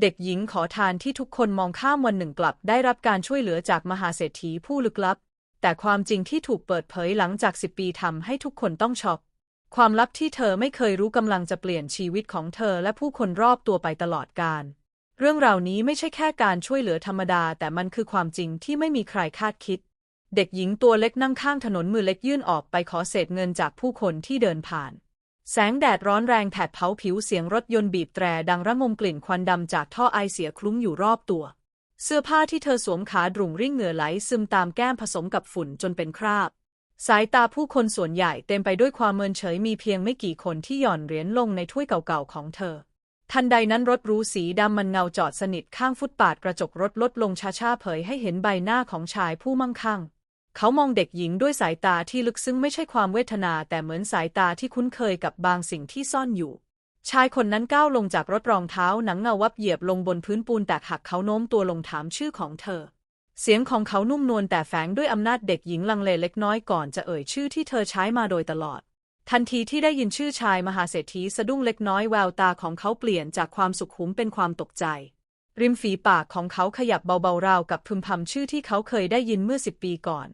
เด็กหญิงขอทานที่ทุกคนมองข้ามวันหนึ่งกลับ ได้รับการช่วยเหลือจากมหาเศรษฐีผู้ลึกลับ แต่ความจริงที่ถูกเปิดเผยหลังจากสิบปีทำให้ทุกคนต้องช็อก ความลับที่เธอไม่เคยรู้กำลังจะเปลี่ยนชีวิตของเธอและผู้คนรอบตัวไปตลอดกาล เรื่องราวนี้ไม่ใช่แค่การช่วยเหลือธรรมดา แต่มันคือความจริงที่ไม่มีใครคาดคิด เด็กหญิงตัวเล็กนั่งข้างถนนมือเล็กยื่นออกไปขอเศษเงินจากผู้คนที่เดินผ่าน แสงแดดร้อนแรงแผดเผาผิวเสียงรถยนต์บีบแตรดังระงมกลิ่นควันดำจากท่อไอเสียคลุ้งอยู่รอบตัว เสื้อผ้าที่เธอสวมขาดรุ่งริ่งเหงื่อไหลซึมตามแก้มผสมกับฝุ่นจนเป็นคราบ สายตาผู้คนส่วนใหญ่เต็มไปด้วยความเมินเฉยมีเพียงไม่กี่คนที่หย่อนเหรียญลงในถ้วยเก่าๆของเธอ ทันใดนั้นรถรูสีดำมันเงาจอดสนิทข้างฟุตปาดกระจกรถลดลงช้าๆเผยให้เห็นใบหน้าของชายผู้มั่งคั่ง เขามองเด็กหญิงด้วยสายตาที่ลึกซึ้งไม่ใช่ความเวทนา แต่เหมือนสายตาที่คุ้นเคยกับบางสิ่งที่ซ่อนอยู่ ชายคนนั้นก้าวลงจากรถรองเท้าหนังเงาวับเหยียบลงบนพื้นปูนแตกหักเขาโน้มตัวลงถามชื่อของเธอ เสียงของเขานุ่มนวลแต่แฝงด้วยอำนาจเด็กหญิงลังเลเล็กน้อยก่อนจะเอ่ยชื่อที่เธอใช้มาโดยตลอด ทันทีที่ได้ยินชื่อชายมหาเศรษฐีสะดุ้งเล็กน้อยแววตาของเขาเปลี่ยนจากความสุขุมเป็นความตกใจริมฝีปากของเขาขยับเบาๆราวกับพึมพำชื่อที่เขาเคยได้ยินเมื่อสิบปีก่อน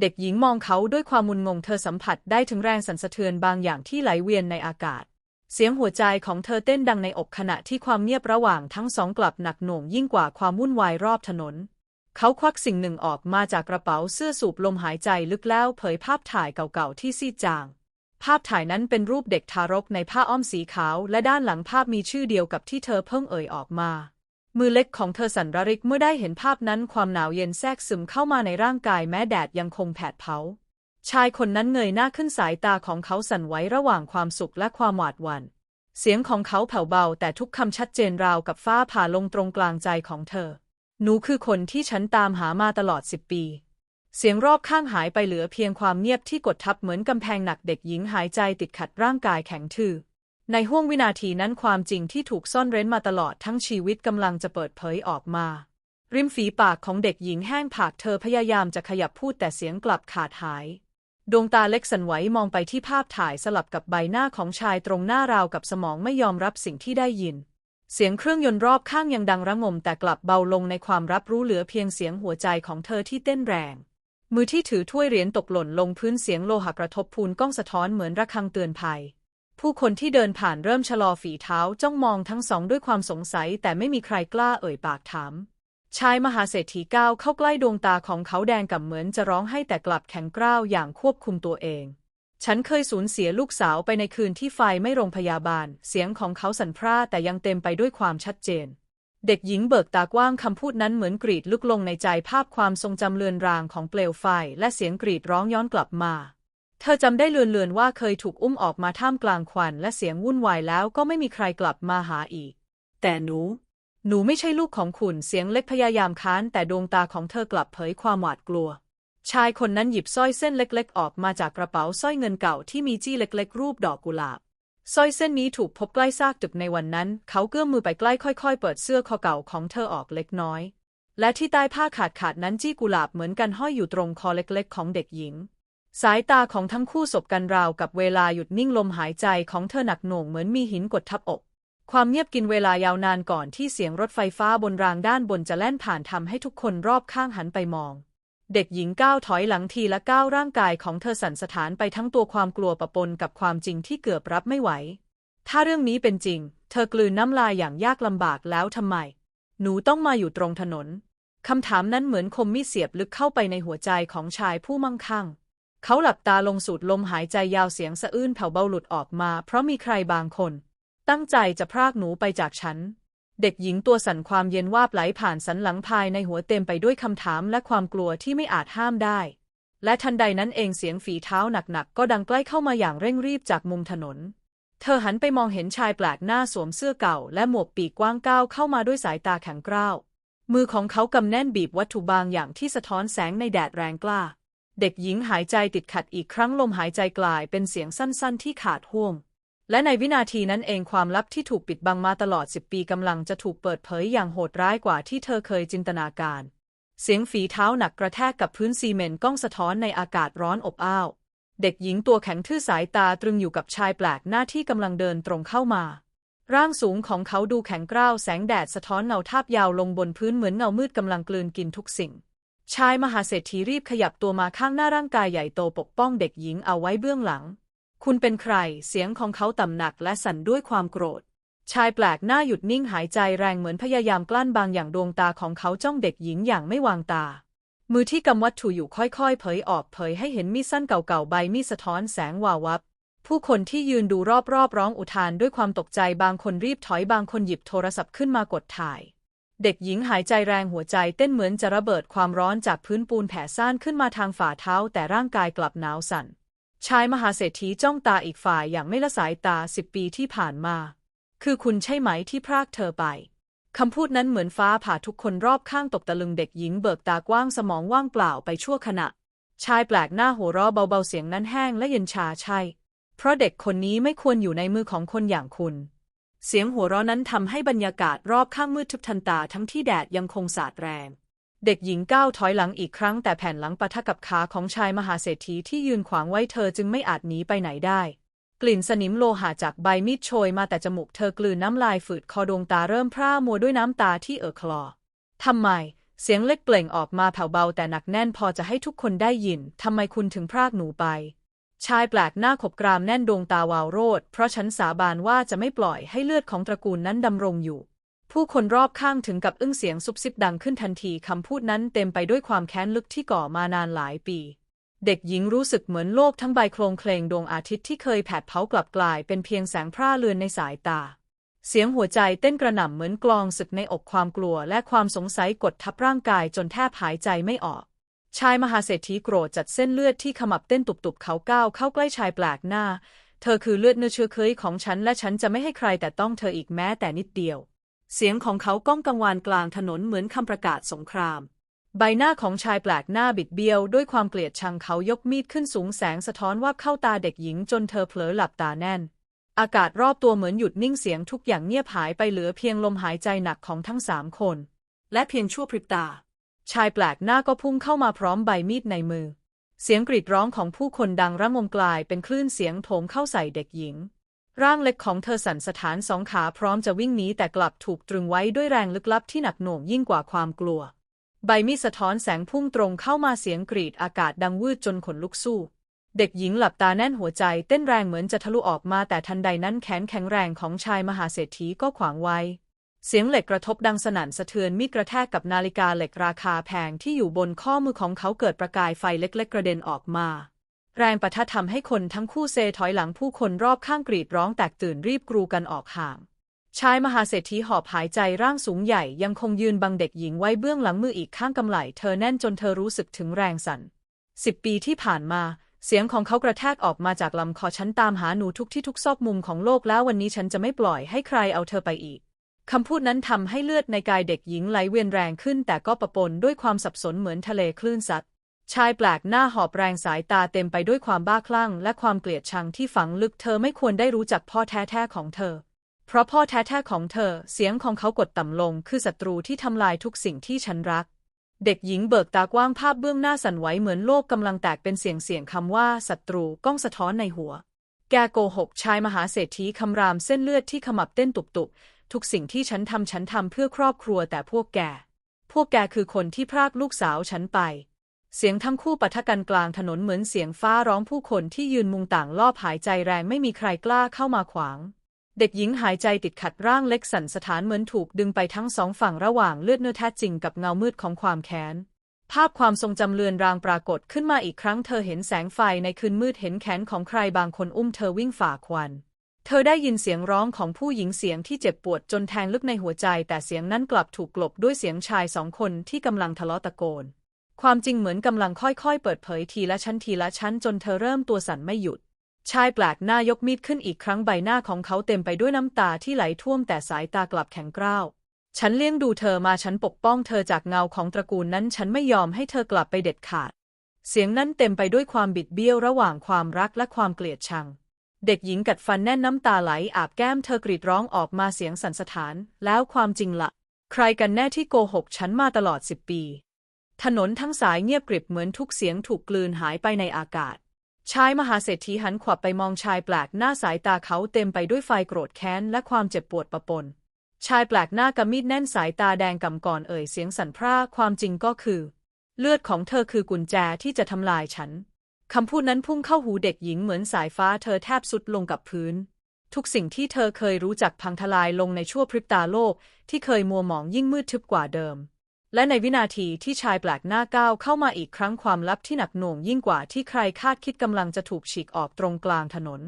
เด็กหญิงมองเขาด้วยความมุนงงเธอสัมผัสได้ถึงแรงสั่นสะเทือนบางอย่างที่ไหลเวียนในอากาศ เสียงหัวใจของเธอเต้นดังในอกขณะที่ความเงียบระหว่างทั้งสองกลับหนักหน่วงยิ่งกว่าความวุ่นวายรอบถนน เขาควักสิ่งหนึ่งออกมาจากกระเป๋าเสื้อสูบลมหายใจลึกแล้วเผยภาพถ่ายเก่าๆที่ซีดจาง ภาพถ่ายนั้นเป็นรูปเด็กทารกในผ้าอ้อมสีขาว และด้านหลังภาพมีชื่อเดียวกับที่เธอเพิ่งเอ่ยออกมา มือเล็กของเธอสั่นระริกเมื่อได้เห็นภาพนั้นความหนาวเย็นแทรกซึมเข้ามาในร่างกายแม้แดดยังคงแผดเผา ชายคนนั้นเงยหน้าขึ้นสายตาของเขาสั่นไหวระหว่างความสุขและความหวาดหวัน่น เสียงของเขาแผ่วเบาแต่ทุกคำชัดเจนราวกับฟ้าผ่าลงตรงกลางใจของเธอ หนูคือคนที่ฉันตามหามาตลอดสิบปี เสียงรอบข้างหายไปเหลือเพียงความเงียบที่กดทับเหมือนกำแพงหนักเด็กหญิงหายใจติดขัดร่างกายแข็งทื่อ ในห้วงวินาทีนั้นความจริงที่ถูกซ่อนเร้นมาตลอดทั้งชีวิตกำลังจะเปิดเผยออกมา ริมฝีปากของเด็กหญิงแห้งผากเธอพยายามจะขยับพูดแต่เสียงกลับขาดหาย ดวงตาเล็กสันไหวมองไปที่ภาพถ่ายสลับกับใบหน้าของชายตรงหน้าราวกับสมองไม่ยอมรับสิ่งที่ได้ยิน เสียงเครื่องยนต์รอบข้างยังดังระงมแต่กลับเบาลงในความรับรู้เหลือเพียงเสียงหัวใจของเธอที่เต้นแรงมือที่ถือถ้วยเหรียญตกหล่นลงพื้นเสียงโลหะกระทบพูนกล้องสะท้อนเหมือนระฆังเตือนภัย ผู้คนที่เดินผ่านเริ่มชะลอฝีเท้าจ้องมองทั้งสองด้วยความสงสัย แต่ไม่มีใครกล้าเอ่ยปากถาม ชายมหาเศรษฐีก้าวเข้าใกล้ดวงตาของเขาแดงกับเหมือนจะร้องให้แต่กลับแข็งกร้าวอย่างควบคุมตัวเอง ฉันเคยสูญเสียลูกสาวไปในคืนที่ไฟไม่โรงพยาบาล เสียงของเขาสั่นพร่าแต่ยังเต็มไปด้วยความชัดเจน เด็กหญิงเบิกตากว้างคำพูดนั้นเหมือนกรีดลึกลงในใจภาพความทรงจำเลือนรางของเปลวไฟ และเสียงกรีดร้องย้อนกลับมา เธอจำได้เลือนๆว่าเคยถูกอุ้มออกมาท่ามกลางควันและเสียงวุ่นวายแล้วก็ไม่มีใครกลับมาหาอีก แต่หนู หนูไม่ใช่ลูกของคุณเสียงเล็กพยายามค้าน แต่ดวงตาของเธอกลับเผยความหวาดกลัว ชายคนนั้นหยิบสร้อยเส้นเล็กๆ ออกมาจากกระเป๋าสร้อยเงินเก่าที่มีจี้เล็กๆ รูปดอกกุหลาบสร้อยเส้นนี้ถูกพบใกล้ซากตึกในวันนั้น เขาเกื้อมมือไปใกล้ค่อยๆ เปิดเสื้อคอเก่าของเธอออกเล็กน้อย และที่ใต้ผ้าขาดขาดๆนั้นจี้กุหลาบเหมือนกันห้อยอยู่ตรงคอเล็กๆ ของเด็กหญิง สายตาของทั้งคู่สบกันราวกับเวลาหยุดนิ่งลมหายใจของเธอหนักหน่วงเหมือนมีหินกดทับอก ความเงียบกินเวลายาวนานก่อนที่เสียงรถไฟฟ้าบนรางด้านบนจะแล่นผ่านทำให้ทุกคนรอบข้างหันไปมอง เด็กหญิงก้าวถอยหลังทีละก้าวร่างกายของเธอสั่นสะท้านไปทั้งตัวความกลัวปะปนกับความจริงที่เกือบรับไม่ไหว ถ้าเรื่องนี้เป็นจริง เธอกลืนน้ำลายอย่างยากลำบากแล้วทำไม หนูต้องมาอยู่ตรงถนนคำถามนั้นเหมือนคมมีดเสียบลึกเข้าไปในหัวใจของชายผู้มั่งคั่ง เขาหลับตาลงสูดลมหายใจยาวเสียงสะอื้นแผ่วเบาหลุดออกมา เพราะมีใครบางคน ตั้งใจจะพรากหนูไปจากฉัน เด็กหญิงตัวสั่นความเย็นวาบไหลผ่านสันหลังภายในหัวเต็มไปด้วยคำถามและความกลัวที่ไม่อาจห้ามได้ และทันใดนั้นเองเสียงฝีเท้าหนักๆก็ดังใกล้เข้ามาอย่างเร่งรีบจากมุมถนน เธอหันไปมองเห็นชายแปลกหน้าสวมเสื้อเก่า และหมวกปีกกว้างก้าวเข้ามาด้วยสายตาแข็งกร้าวมือของเขากำแน่นบีบวัตถุบางอย่างที่สะท้อนแสงในแดดแรงกล้า เด็กหญิงหายใจติดขัดอีกครั้งลมหายใจกลายเป็นเสียงสั้นๆที่ขาดห่วง และในวินาทีนั้นเองความลับที่ถูกปิดบังมาตลอดสิบปีกำลังจะถูกเปิดเผยอย่างโหดร้ายกว่าที่เธอเคยจินตนาการ เสียงฝีเท้าหนักกระแทกกับพื้นซีเมนต์ก้องสะท้อนในอากาศร้อนอบอ้าว เด็กหญิงตัวแข็งทื่อสายตาตรึงอยู่กับชายแปลกหน้าที่กำลังเดินตรงเข้ามา ร่างสูงของเขาดูแข็งกร้าวแสงแดดสะท้อนเงาทาบยาวลงบนพื้นเหมือนเงามืดกำลังกลืนกินทุกสิ่ง ชายมหาเศรษฐีรีบขยับตัวมาข้างหน้าร่างกายใหญ่โตปกป้องเด็กหญิงเอาไว้เบื้องหลัง คุณเป็นใคร เสียงของเขาต่ำหนักและสั่นด้วยความโกรธ ชายแปลกหน้าหยุดนิ่งหายใจแรงเหมือนพยายามกลั้นบางอย่างดวงตาของเขาจ้องเด็กหญิงอย่างไม่วางตา มือที่กำวัตถุอยู่ค่อยๆ เผยออกเผยให้เห็นมีดสั้นเก่าๆใบมีดสะท้อนแสงวาววับ ผู้คนที่ยืนดูรอบๆร้องอุทานด้วยความตกใจบางคนรีบถอยบางคนหยิบโทรศัพท์ขึ้นมากดถ่าย เด็กหญิงหายใจแรงหัวใจเต้นเหมือนจะระเบิดความร้อนจากพื้นปูนแผ่ซ่านขึ้นมาทางฝ่าเท้าแต่ร่างกายกลับหนาวสั่น ชายมหาเศรษฐีจ้องตาอีกฝ่ายอย่างไม่ละสายตาสิบปีที่ผ่านมา คือคุณใช่ไหมที่พรากเธอไป คำพูดนั้นเหมือนฟ้าผ่าทุกคนรอบข้างตกตะลึงเด็กหญิงเบิกตากว้างสมองว่างเปล่าไปชั่วขณะ ชายแปลกหน้าหัวเราะเบาๆเสียงนั้นแห้งและเย็นชาใช่ เพราะเด็กคนนี้ไม่ควรอยู่ในมือของคนอย่างคุณ เสียงหัวเราะนั้นทำให้บรรยากาศรอบข้างมืดทึบทันตาทั้งที่แดดยังคงสาดแรง เด็กหญิงก้าวถอยหลังอีกครั้งแต่แผ่นหลังปะทะกับขาของชายมหาเศรษฐีที่ยืนขวางไว้เธอจึงไม่อาจหนีไปไหนได้ กลิ่นสนิมโลหะจากใบมีดโชยมาแต่จมูกเธอกลืนน้ำลายฝืดคอดวงตาเริ่มพร่ามัวด้วยน้ำตาที่เอ่อคลอทำไม เสียงเล็กเปล่งออกมาแผ่วเบาแต่หนักแน่นพอจะให้ทุกคนได้ยินทำไมคุณถึงพรากหนูไป ชายแปลกหน้าขบกรามแน่นดวงตาวาวโรด เพราะฉันสาบานว่าจะไม่ปล่อยให้เลือดของตระกูลนั้นดำรงอยู่ ผู้คนรอบข้างถึงกับอึ้งเสียงซุบซิบดังขึ้นทันทีคำพูดนั้นเต็มไปด้วยความแค้นลึกที่ก่อมานานหลายปี เด็กหญิงรู้สึกเหมือนโลกทั้งใบโครงเคลงดวงอาทิตย์ที่เคยแผดเผากลับกลายเป็นเพียงแสงพร่าเลือนในสายตา เสียงหัวใจเต้นกระหน่ำเหมือนกลองศึกในอกความกลัวและความสงสัยกดทับร่างกายจนแทบหายใจไม่ออก ชายมหาเศรษฐีโกรธจัดเส้นเลือดที่ขมับเต้นตุบๆเขาก้าวเข้าใกล้ชายแปลกหน้า เธอคือเลือดเนื้อเชื้อเคยของฉันและฉันจะไม่ให้ใครแต่ต้องเธออีกแม้แต่นิดเดียว เสียงของเขาก้องกังวานกลางถนนเหมือนคำประกาศสงคราม ใบหน้าของชายแปลกหน้าบิดเบี้ยวด้วยความเกลียดชังเขายกมีดขึ้นสูงแสงสะท้อนว่าเข้าตาเด็กหญิงจนเธอเผลอหลับตาแน่น อากาศรอบตัวเหมือนหยุดนิ่งเสียงทุกอย่างเงียบหายไปเหลือเพียงลมหายใจหนักของทั้งสามคน และเพียงชั่วพริบตา ชายแปลกหน้าก็พุ่งเข้ามาพร้อมใบมีดในมือ เสียงกรีดร้องของผู้คนดังระงมกลายเป็นคลื่นเสียงโถมเข้าใส่เด็กหญิง ร่างเล็กของเธอสั่นสะท้านสองขาพร้อมจะวิ่งหนีแต่กลับถูกตรึงไว้ด้วยแรงลึกลับที่หนักหน่วงยิ่งกว่าความกลัว ใบมีดสะท้อนแสงพุ่งตรงเข้ามาเสียงกรีดอากาศดังวืดจนขนลุกสู้เด็กหญิงหลับตาแน่นหัวใจเต้นแรงเหมือนจะทะลุออกมาแต่ทันใดนั้นแขนแข็งแรงของชายมหาเศรษฐีก็ขวางไว้ เสียงเหล็กกระทบดังสนั่นสะเทือนมีกระแทกกับนาฬิกาเหล็กราคาแพงที่อยู่บนข้อมือของเขาเกิดประกายไฟเล็กๆ กระเด็นออกมา แรงประทะทำให้คนทั้งคู่เซถอยหลังผู้คนรอบข้างกรีดร้องแตกตื่นรีบกรูกันออกห่างชายมหาเศรษฐีหอบหายใจร่างสูงใหญ่ยังคงยืนบังเด็กหญิงไว้เบื้องหลังมืออีกข้างกำไลเธอแน่นจนเธอรู้สึกถึงแรงสั่นสิบปีที่ผ่านมา เสียงของเขากระแทกออกมาจากลำคอฉันตามหาหนูทุกที่ทุกซอกมุมของโลกแล้ววันนี้ฉันจะไม่ปล่อยให้ใครเอาเธอไปอีก คำพูดนั้นทำให้เลือดในกายเด็กหญิงไหลเวียนแรงขึ้น แต่ก็ปะปนด้วยความสับสนเหมือนทะเลคลื่นซัดชายแปลกหน้าหอบแรงสายตาเต็มไปด้วยความบ้าคลั่ง และความเกลียดชังที่ฝังลึกเธอไม่ควรได้รู้จักพ่อแท้ๆของเธอ เพราะพ่อแท้ๆของเธอ เสียงของเขากดต่ำลง คือศัตรูที่ทำลายทุกสิ่งที่ฉันรัก เด็กหญิงเบิกตากว้างภาพเบื้องหน้าสั่นไหวเหมือนโลกกำลังแตกเป็นเสียงเสียงคำว่าศัตรูก้องสะท้อนในหัว แกโกหกชายมหาเศรษฐีคำรามเส้นเลือดที่ขมับเต้นตุบๆ ทุกสิ่งที่ฉันทำฉันทำเพื่อครอบครัวแต่พวกแก พวกแกคือคนที่พรากลูกสาวฉันไป เสียงทั้งคู่ปะทะกันกลางถนนเหมือนเสียงฟ้าร้องผู้คนที่ยืนมุงต่างรอบหายใจแรงไม่มีใครกล้าเข้ามาขวาง เด็กหญิงหายใจติดขัดร่างเล็กสั่นสะท้านเหมือนถูกดึงไปทั้งสองฝั่งระหว่างเลือดเนื้อแท้จริงกับเงามืดของความแค้น ภาพความทรงจำเลือนรางปรากฏขึ้นมาอีกครั้งเธอเห็นแสงไฟในคืนมืดเห็นแขนของใครบางคนอุ้มเธอวิ่งฝ่าควัน เธอได้ยินเสียงร้องของผู้หญิงเสียงที่เจ็บปวดจนแทงลึกในหัวใจ แต่เสียงนั้นกลับถูกกลบด้วยเสียงชายสองคนที่กำลังทะเลาะตะโกน ความจริงเหมือนกำลังค่อยๆ เปิดเผยทีละชั้นทีละชั้นจนเธอเริ่มตัวสั่นไม่หยุด ชายแปลกหน้ายกมีดขึ้นอีกครั้งใบหน้าของเขาเต็มไปด้วยน้ำตาที่ไหลท่วมแต่สายตากลับแข็งกร้าว ฉันเลี้ยงดูเธอมาฉันปกป้องเธอจากเงาของตระกูลนั้นฉันไม่ยอมให้เธอกลับไปเด็ดขาด เสียงนั้นเต็มไปด้วยความบิดเบี้ยวระหว่างความรักและความเกลียดชัง เด็กหญิงกัดฟันแน่นน้ำตาไหลอาบแก้มเธอกรีดร้องออกมาเสียงสั่นสะท้าน แล้วความจริงละ่ะ ใครกันแน่ที่โกหกฉันมาตลอดสิบปี ถนนทั้งสายเงียบกริบเหมือนทุกเสียงถูกกลืนหายไปในอากาศชายมหาเศรษฐีหันขวับไปมองชายแปลกหน้าสายตาเขาเต็มไปด้วยไฟโกรธแค้นและความเจ็บปวดปะปน ชายแปลกหน้ากำมีดแน่นสายตาแดงกำก่อนเอ่ยเสียงสั่นพร่าความจริงก็คือ เลือดของเธอคือกุญแจที่จะทำลายฉัน คำพูดนั้นพุ่งเข้าหูเด็กหญิงเหมือนสายฟ้าเธอแทบสุดลงกับพื้น ทุกสิ่งที่เธอเคยรู้จักพังทลายลงในชั่วพริบตาโลก ที่เคยมัวหมองยิ่งมืดทึบกว่าเดิม และในวินาทีที่ชายแปลกหน้าก้าวเข้ามาอีกครั้งความลับที่หนักหน่วงยิ่งกว่าที่ใครคาดคิดกำลังจะถูกฉีกออกตรงกลางถนน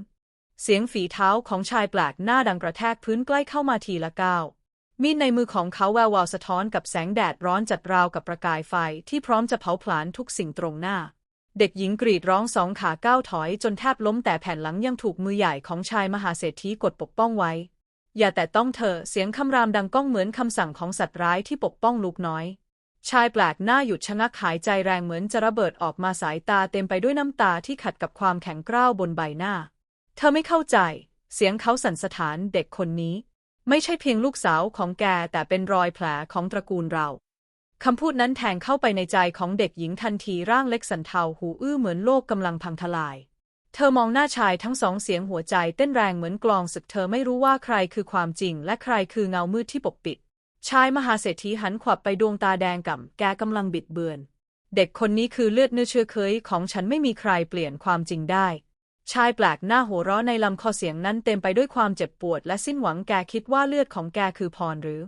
เสียงฝีเท้าของชายแปลกหน้าดังกระแทกพื้นใกล้เข้ามาทีละก้าว มีดในมือของเขาแวววาวสะท้อนกับแสงแดดร้อนจัดราวกับประกายไฟที่พร้อมจะเผาผลาญทุกสิ่งตรงหน้า เด็กหญิงกรีดร้องสองขาก้าวถอยจนแทบล้มแต่แผ่นหลังยังถูกมือใหญ่ของชายมหาเศรษฐีกดปกป้องไว้ อย่าแต่ต้องเธอเสียงคำรามดังก้องเหมือนคำสั่งของสัตว์ร้ายที่ปกป้องลูกน้อยชายแปลกหน้าหยุดชะงักหายใจแรงเหมือนจะระเบิดออกมาสายตาเต็มไปด้วยน้ำตาที่ขัดกับความแข็งกร้าวบนใบหน้า เธอไม่เข้าใจ เสียงเขาสั่นสะท้านเด็กคนนี้ ไม่ใช่เพียงลูกสาวของแกแต่เป็นรอยแผลของตระกูลเราคำพูดนั้นแทงเข้าไปในใจของเด็กหญิงทันทีร่างเล็กสันเทาหูอื้อเหมือนโลกกำลังพังทลาย เธอมองหน้าชายทั้งสองเสียงหัวใจเต้นแรงเหมือนกลองศึกเธอไม่รู้ว่าใครคือความจริง และใครคือเงามืดที่ปกปิด ชายมหาเศรษฐีหันขวับไปดวงตาแดงก่ำแกกำลังบิดเบือน เด็กคนนี้คือเลือดเนื้อเชื้อเคยของฉันไม่มีใครเปลี่ยนความจริงได้ ชายแปลกหน้าหัวเราะในลำคอเสียงนั้นเต็มไปด้วยความเจ็บปวดและสิ้นหวังแกคิดว่าเลือดของแกคือพรหรือ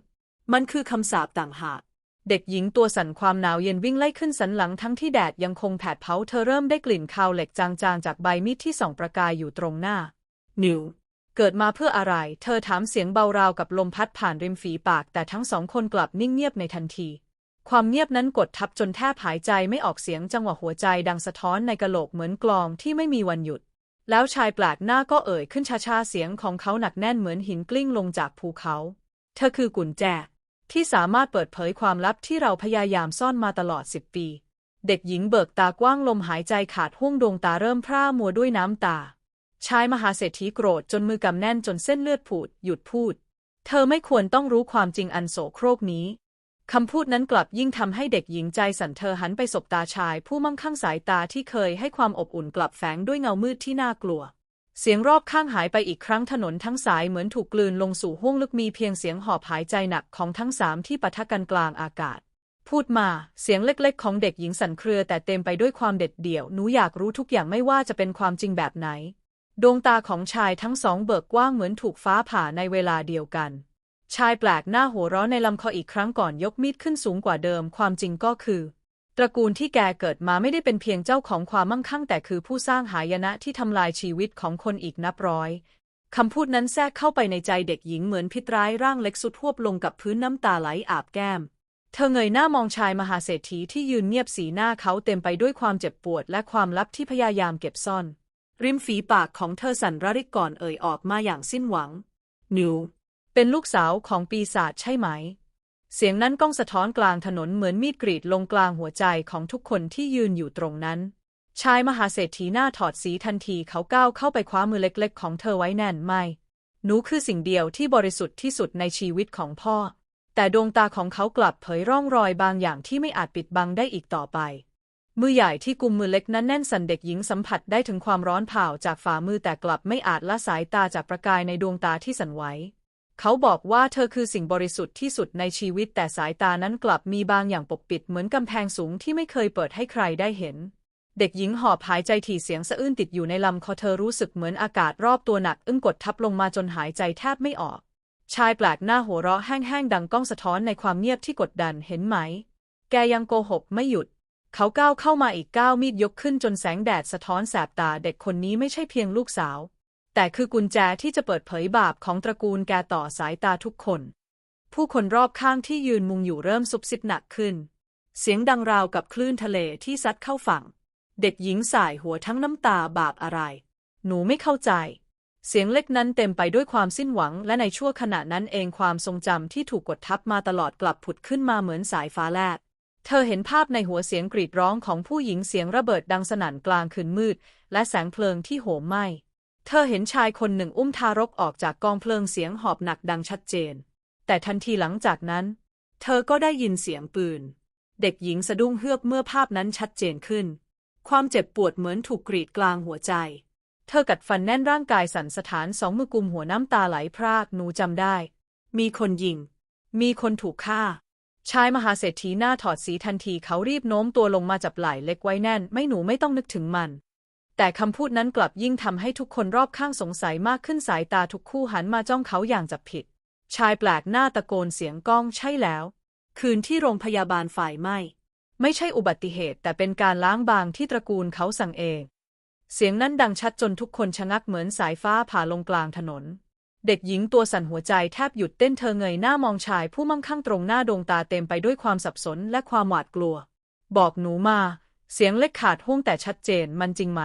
มันคือคำสาปต่างหาก เด็กหญิงตัวสั่นความหนาวเย็นวิ่งไล่ขึ้นสันหลังทั้งที่แดดยังคงแผดเผาเธอเริ่มได้กลิ่นคาวเหล็กจางๆ จากใบมีดที่ส่องประกายอยู่ตรงหน้า นิว เกิดมาเพื่ออะไร เธอถามเสียงเบาราวกับลมพัดผ่านริมฝีปาก แต่ทั้งสองคนกลับนิ่งเงียบในทันทีความเงียบนั้นกดทับจนแทบหายใจไม่ออกเสียงจังหวะหัวใจดังสะท้อนในกะโหลกเหมือนกลองที่ไม่มีวันหยุด แล้วชายแปลกหน้าก็เอ่ยขึ้นช้าๆเสียงของเขาหนักแน่นเหมือนหินกลิ้งลงจากภูเขา เธอคือกุญแจ ที่สามารถเปิดเผยความลับที่เราพยายามซ่อนมาตลอดสิบปี เด็กหญิงเบิกตากว้างลมหายใจขาดห้วงดวงตาเริ่มพร่ามัวด้วยน้ำตา ชายมหาเศรษฐีโกรธจนมือกำแน่นจนเส้นเลือดผุดหยุดพูด เธอไม่ควรต้องรู้ความจริงอันโสโครกนี้ คำพูดนั้นกลับยิ่งทำให้เด็กหญิงใจสั่นเธอหันไปสบตาชาย ผู้มั่งคั่งสายตาที่เคยให้ความอบอุ่นกลับแฝงด้วยเงามืดที่น่ากลัว เสียงรอบข้างหายไปอีกครั้งถนนทั้งสายเหมือนถูกกลืนลงสู่ห้วงลึกมีเพียงเสียงหอบหายใจหนักของทั้งสามที่ปะทะกันกลางอากาศ พูดมา เสียงเล็กๆ ของเด็กหญิงสั่นเครือแต่เต็มไปด้วยความเด็ดเดี่ยวหนูอยากรู้ทุกอย่างไม่ว่าจะเป็นความจริงแบบไหน ดวงตาของชายทั้งสองเบิกกว้างเหมือนถูกฟ้าผ่าในเวลาเดียวกัน ชายแปลกหน้าหัวเร้อนในลำคออีกครั้งก่อนยกมีดขึ้นสูงกว่าเดิม ความจริงก็คือ ตระกูลที่แกเกิดมาไม่ได้เป็นเพียงเจ้าของความมั่งคั่ง แต่คือผู้สร้างหายนะที่ทำลายชีวิตของคนอีกนับร้อยคำพูดนั้นแทรกเข้าไปในใจเด็กหญิงเหมือนพิษร้ายร่างเล็กสุดทวบลงกับพื้นน้ำตาไหลอาบแก้ม เธอเงยหน้ามองชายมหาเศรษฐีที่ยืนเงียบสีหน้าเขาเต็มไปด้วยความเจ็บปวด และความลับที่พยายามเก็บซ่อน ริมฝีปากของเธอสั่นระริกก่อนเอ่ยออกมาอย่างสิ้นหวังนิว เป็นลูกสาวของปีศาจใช่ไหม เสียงนั้นก้องสะท้อนกลางถนนเหมือนมีดกรีดลงกลางหัวใจของทุกคนที่ยืนอยู่ตรงนั้น ชายมหาเศรษฐีหน้าถอดสีทันทีเขาก้าวเข้าไปคว้ามือเล็กๆ ของเธอไว้แน่นไม่ หนูคือสิ่งเดียวที่บริสุทธิ์ที่สุดในชีวิตของพ่อ แต่ดวงตาของเขากลับเผยร่องรอยบางอย่างที่ไม่อาจปิดบังได้อีกต่อไปมือใหญ่ที่กุมมือเล็กนั้นแน่นสั่นเด็กหญิงสัมผัสได้ถึงความร้อนเผาจากฝ่ามือแต่กลับไม่อาจละสายตาจากประกายในดวงตาที่สั่นไหว เขาบอกว่าเธอคือสิ่งบริสุทธิ์ที่สุดในชีวิตแต่สายตานั้นกลับมีบางอย่างปกปิดเหมือนกำแพงสูงที่ไม่เคยเปิดให้ใครได้เห็น เด็กหญิงหอบหายใจถี่เสียงสะอื้นติดอยู่ในลำคอเธอรู้สึกเหมือนอากาศรอบตัวหนักอึ้งกดทับลงมาจนหายใจแทบไม่ออก ชายแปลกหน้าหัวเราะแห้งๆดังก้องสะท้อนในความเงียบที่กดดันเห็นไหม แกยังโกหกไม่หยุด เขาก้าวเข้ามาอีกก้าวมีดยกขึ้นจนแสงแดดสะท้อนแสบตาเด็กคนนี้ไม่ใช่เพียงลูกสาว แต่คือกุญแจที่จะเปิดเผยบาปของตระกูลแกต่อสายตาทุกคน ผู้คนรอบข้างที่ยืนมุงอยู่เริ่มซุบซิบหนักขึ้น เสียงดังราวกับคลื่นทะเลที่ซัดเข้าฝั่ง เด็กหญิงสายหัวทั้งน้ำตาบาปอะไร หนูไม่เข้าใจ เสียงเล็กนั้นเต็มไปด้วยความสิ้นหวัง และในชั่วขณะนั้นเองความทรงจำที่ถูกกดทับมาตลอดกลับผุดขึ้นมาเหมือนสายฟ้าแลบเธอเห็นภาพในหัวเสียงกรีดร้องของผู้หญิงเสียงระเบิดดังสนั่นกลางคืนมืด และแสงเพลิงที่โหมไหม้ เธอเห็นชายคนหนึ่งอุ้มทารกออกจากกองเพลิงเสียงหอบหนักดังชัดเจน แต่ทันทีหลังจากนั้น เธอก็ได้ยินเสียงปืน เด็กหญิงสะดุ้งเฮือกเมื่อภาพนั้นชัดเจนขึ้น ความเจ็บปวดเหมือนถูกกรีดกลางหัวใจ เธอกัดฟันแน่นร่างกายสั่นสะท้านสองมือกุมหัวน้ำตาไหลพรากหนูจำได้ มีคนยิง มีคนถูกฆ่า ชายมหาเศรษฐีหน้าถอดสีทันทีเขารีบโน้มตัวลงมาจับไหล่เล็กไว้แน่น ไม่หนูไม่ต้องนึกถึงมัน แต่คำพูดนั้นกลับยิ่งทำให้ทุกคนรอบข้างสงสัยมากขึ้นสายตาทุกคู่หันมาจ้องเขาอย่างจับผิด ชายแปลกหน้าตะโกนเสียงก้องใช่แล้ว คืนที่โรงพยาบาลฝ่ายไหม้ไม่ใช่อุบัติเหตุ แต่เป็นการล้างบางที่ตระกูลเขาสั่งเอง เสียงนั้นดังชัดจนทุกคนชะงักเหมือนสายฟ้าผ่าลงกลางถนน เด็กหญิงตัวสั่นหัวใจแทบหยุดเต้นเธอเงยหน้ามองชายผู้มั่งคั่งตรงหน้าดวงตาเต็มไปด้วยความสับสนและความหวาดกลัว บอกหนูมา เสียงเล็กขาดห้วงแต่ชัดเจนมันจริงไหม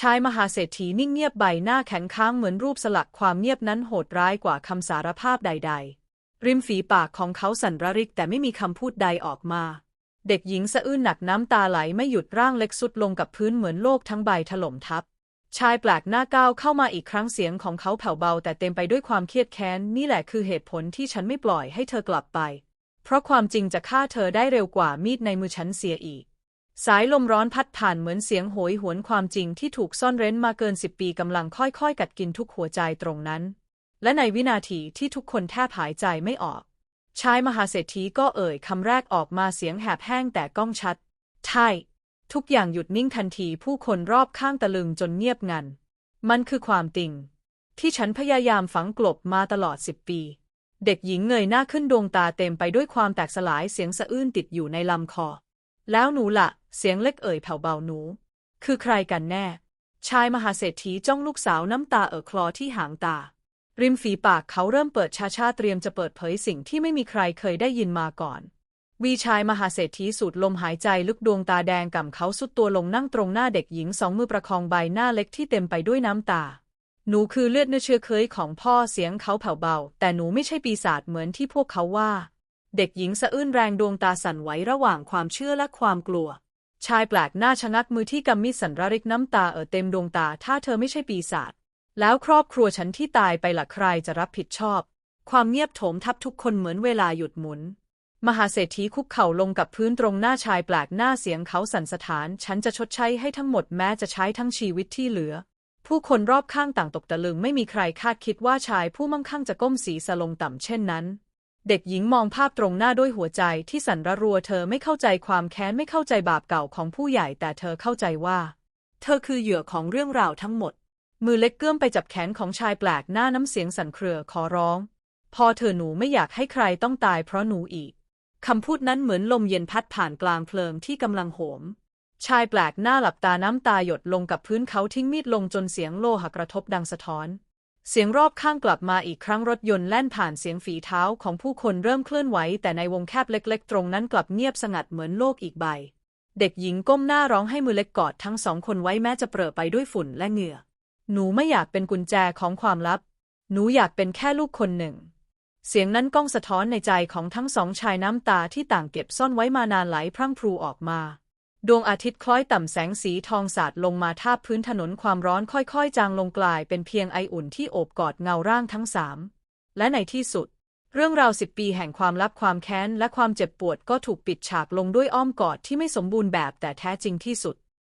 ชายมหาเศรษฐีนิ่งเงียบใบหน้าแข็งค้างเหมือนรูปสลักความเงียบนั้นโหดร้ายกว่าคำสารภาพใด ๆ ริมฝีปากของเขาสั่นระริกแต่ไม่มีคำพูดใดออกมา เด็กหญิงสะอื้นหนักน้ำตาไหลไม่หยุดร่างเล็กสุดลงกับพื้นเหมือนโลกทั้งใบถล่มทับ ชายแปลกหน้าก้าวเข้ามาอีกครั้งเสียงของเขาแผ่วเบาแต่เต็มไปด้วยความเครียดแค้นนี่แหละคือเหตุผลที่ฉันไม่ปล่อยให้เธอกลับไป เพราะความจริงจะฆ่าเธอได้เร็วกว่ามีดในมือฉันเสียอีก สายลมร้อนพัดผ่านเหมือนเสียงโหยหวนความจริงที่ถูกซ่อนเร้นมาเกินสิบปีกำลังค่อยๆ กัดกินทุกหัวใจตรงนั้น และในวินาทีที่ทุกคนแทบหายใจไม่ออก ชายมหาเศรษฐีก็เอ่ยคำแรกออกมาเสียงแหบแห้งแต่ก้องชัดใช่ทุกอย่างหยุดนิ่งทันทีผู้คนรอบข้างตะลึงจนเงียบงัน มันคือความจริง ที่ฉันพยายามฝังกลบมาตลอดสิบปี เด็กหญิงเงยหน้าขึ้นดวงตาเต็มไปด้วยความแตกสลายเสียงสะอื้นติดอยู่ในลำคอ แล้วหนูละ่ะ เสียงเล็กเอ่ยแผ่วเบาหนู คือใครกันแน่ ชายมหาเศรษฐีจ้องลูกสาวน้ำตาเอ่อคลอที่หางตา ริมฝีปากเขาเริ่มเปิดชาชาๆเตรียมจะเปิดเผยสิ่งที่ไม่มีใครเคยได้ยินมาก่อน วีชายมหาเศรษฐีสูดลมหายใจลึกดวงตาแดงก่ำเขาสุดตัวลงนั่งตรงหน้าเด็กหญิงสองมือประคองใบหน้าเล็กที่เต็มไปด้วยน้ำตา หนูคือเลือดเนื้อเชื้อเคยของพ่อเสียงเขาแผ่วเบา แต่หนูไม่ใช่ปีศาจเหมือนที่พวกเขาว่า เด็กหญิงสะอื้นแรงดวงตาสั่นไหวระหว่างความเชื่อและความกลัว ชายแปลกหน้าชะงักมือที่กำมีดสันระริกน้ำตาเอ่อเต็มดวงตา ถ้าเธอไม่ใช่ปีศาจแล้วครอบครัวฉันที่ตายไปล่ะใครจะรับผิดชอบ ความเงียบโถมทับทุกคนเหมือนเวลาหยุดหมุน มหาเศรษฐีคุกเข่าลงกับพื้นตรงหน้าชายแปลกหน้าเสียงเขาสั่นสะท้าน ฉันจะชดใช้ให้ทั้งหมดแม้จะใช้ทั้งชีวิตที่เหลือ ผู้คนรอบข้างต่างตกตะลึงไม่มีใครคาดคิดว่าชายผู้มั่งคั่งจะก้มศีรษะลงต่ำเช่นนั้น เด็กหญิงมองภาพตรงหน้าด้วยหัวใจที่สั่นระรัวเธอไม่เข้าใจความแค้นไม่เข้าใจบาปเก่าของผู้ใหญ่แต่เธอเข้าใจว่า เธอคือเหยื่อของเรื่องราวทั้งหมด มือเล็กเกื้อมไปจับแขนของชายแปลกหน้าน้ำเสียงสั่นเครือขอร้อง พอเธอหนูไม่อยากให้ใครต้องตายเพราะหนูอีกคำพูดนั้นเหมือนลมเย็นพัดผ่านกลางเพลิงที่กำลังโหม ชายแปลกหน้าหลับตาน้ำตาหยดลงกับพื้นเขาทิ้งมีดลงจนเสียงโลหะกระทบดังสะท้อน เสียงรอบข้างกลับมาอีกครั้งรถยนต์แล่นผ่านเสียงฝีเท้าของผู้คนเริ่มเคลื่อนไหว แต่ในวงแคบเล็ก ๆ ตรงนั้นกลับเงียบสงัดเหมือนโลกอีกใบ เด็กหญิงก้มหน้าร้องให้มือเล็กกอดทั้งสองคนไว้แม้จะเปรอะไปด้วยฝุ่นและเหงื่อ หนูไม่อยากเป็นกุญแจของความลับ หนูอยากเป็นแค่ลูกคนหนึ่ง เสียงนั้นก้องสะท้อนในใจของทั้งสองชายน้ำตาที่ต่างเก็บซ่อนไว้มานานไหลพรั่งพรูออกมา ดวงอาทิตย์คล้อยต่ำแสงสีทองสาดลงมาทาบพื้นถนนความร้อนค่อยๆ จางลงกลายเป็นเพียงไออุ่นที่โอบกอดเงาร่างทั้งสามและในที่สุด เรื่องราวสิบปีแห่งความลับความแค้นและความเจ็บปวดก็ถูกปิดฉากลงด้วยอ้อมกอดที่ไม่สมบูรณ์แบบแต่แท้จริงที่สุด